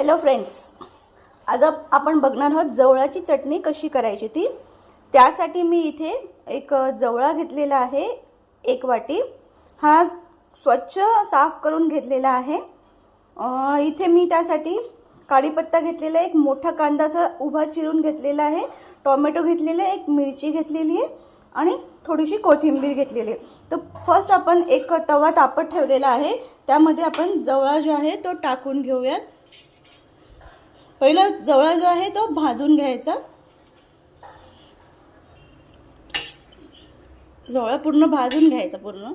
Hello friends आज आपण बघणार आहोत जवळाची चटणी कशी करायची ती. त्यासाठी मी इथे एक जवळा घेतलेला आहे एक वाटी. हा स्वच्छ साफ करून घेतलेला आहे. इथे मी त्यासाठी काढीपत्ता घेतलेला आहे एक मोठा कांदा असा उभा चिरून घेतलेला आहे. टोमॅटो घेतलेला आहे एक मिरची घेतलेली आहे आणि थोडीशी कोथिंबीर घेतलेली आहे. तर फर्स्ट आपण एक तवा तापत ठेवलेला आहे. त्यामध्ये आपण जवळा जो आहे तो टाकून घेऊयात. पहिला जवळा जो आहे तो भाजून घ्यायचा. जवळा पूर्ण भाजून घ्यायचा पूर्ण.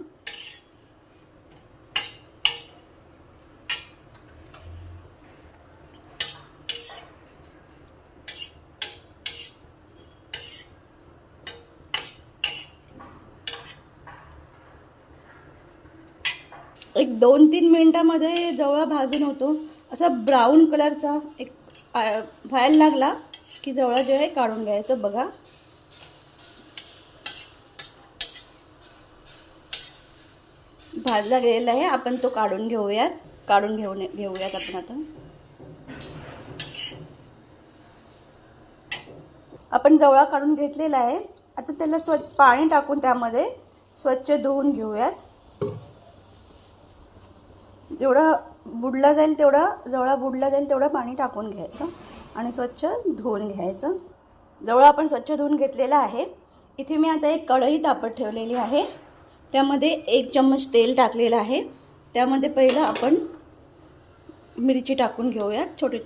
एक दोन तीन मिनिटामध्ये जवळ भाजून होतो. असा ब्राऊन कलरचा एक व्हायला लागला की जवळ जे आहे काढून घ्यायचं बघा. भाजला गेलेला आहे. आपण तो काढून घेऊयात. काढून घेऊन घेऊयात आपण आता. आपण जवळा काढून घेतलेला आहे. आता त्याला स्वच्छ पाणी टाकून त्यामध्ये स्वच्छ धुवून घेऊयात. जेवढं बुडला जाईल तेवढा जवळा बुडला जाईल तेवढं पाणी टाकून घ्यायचं आणि स्वच्छ धुवून घ्यायचं. जवळ आपण स्वच्छ धुवून घेतलेला आहे. इथे मी आता एक कढई तापत ठेवलेली आहे. त्यामध्ये एक चम्मच तेल टाकलेलं आहे. त्यामध्ये पहिलं आपण मिरची टाकून घेऊयात छोटे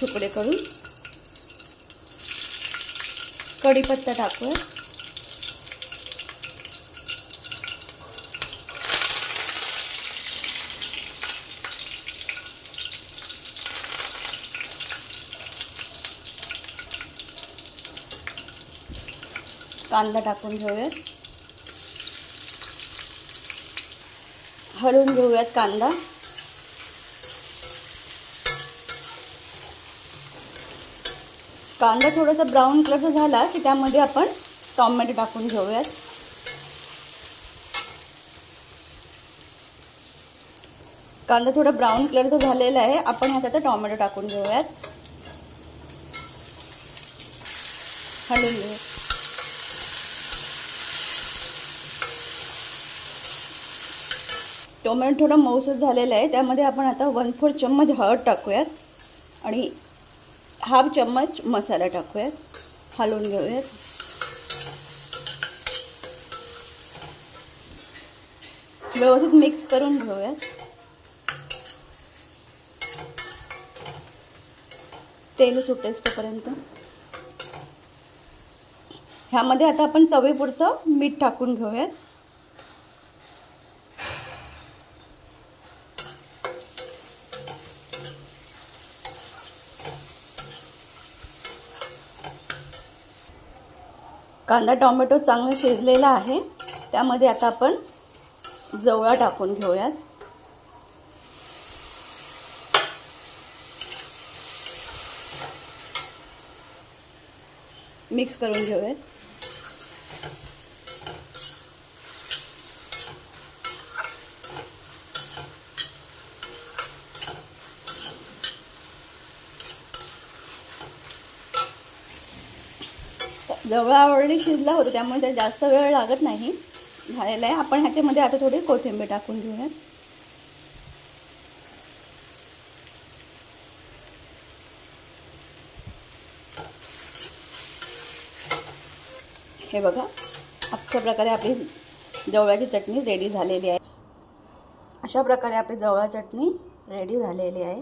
तुकडे करून. कढीपत्ता टाकूया कांदा टाकून घेऊयात. हळून घेऊयात कांदा. कांदा थोडासा ब्राऊन कलरचा झाला की त्यामध्ये आपण टॉमॅटो टाकून घेऊयात. कांदा थोडा ब्राऊन कलरचा झालेला आहे. आपण ह्याच्यात टॉमॅटो टाकून घेऊयात. हलवून घेऊयात. टोमॅटो थोडं मऊसूद झालेलं आहे. त्यामध्ये आपण आता वन फोर चम्मच हळद टाकूयात. आणि हाफ चम्मच मसाला टाकूयात. हलवून घेऊयात. व्यवस्थित मिक्स करून घेऊयात. तेल सुटेस्तोपर्यंत ह्यामध्ये आता आपण चवीपुरतं मीठ टाकून घेऊयात. कांदा टोमॅटो चांगला शिजलेला आहे. त्यामध्ये आता आपण जवळा टाकून घेऊयात. मिक्स करून घेऊयात. जवळ ऑलरेडी शिजला होता त्यामुळे त्याला जास्त वेळ लागत नाही. झालेला आहे. आपण ह्याच्यामध्ये आता थोडी कोथिंबीर टाकून घेऊयात. हे बघा अशा प्रकारे आपली जवळाची चटणी रेडी झालेली आहे. अशा प्रकारे आपली जवळा चटणी रेडी झालेली आहे.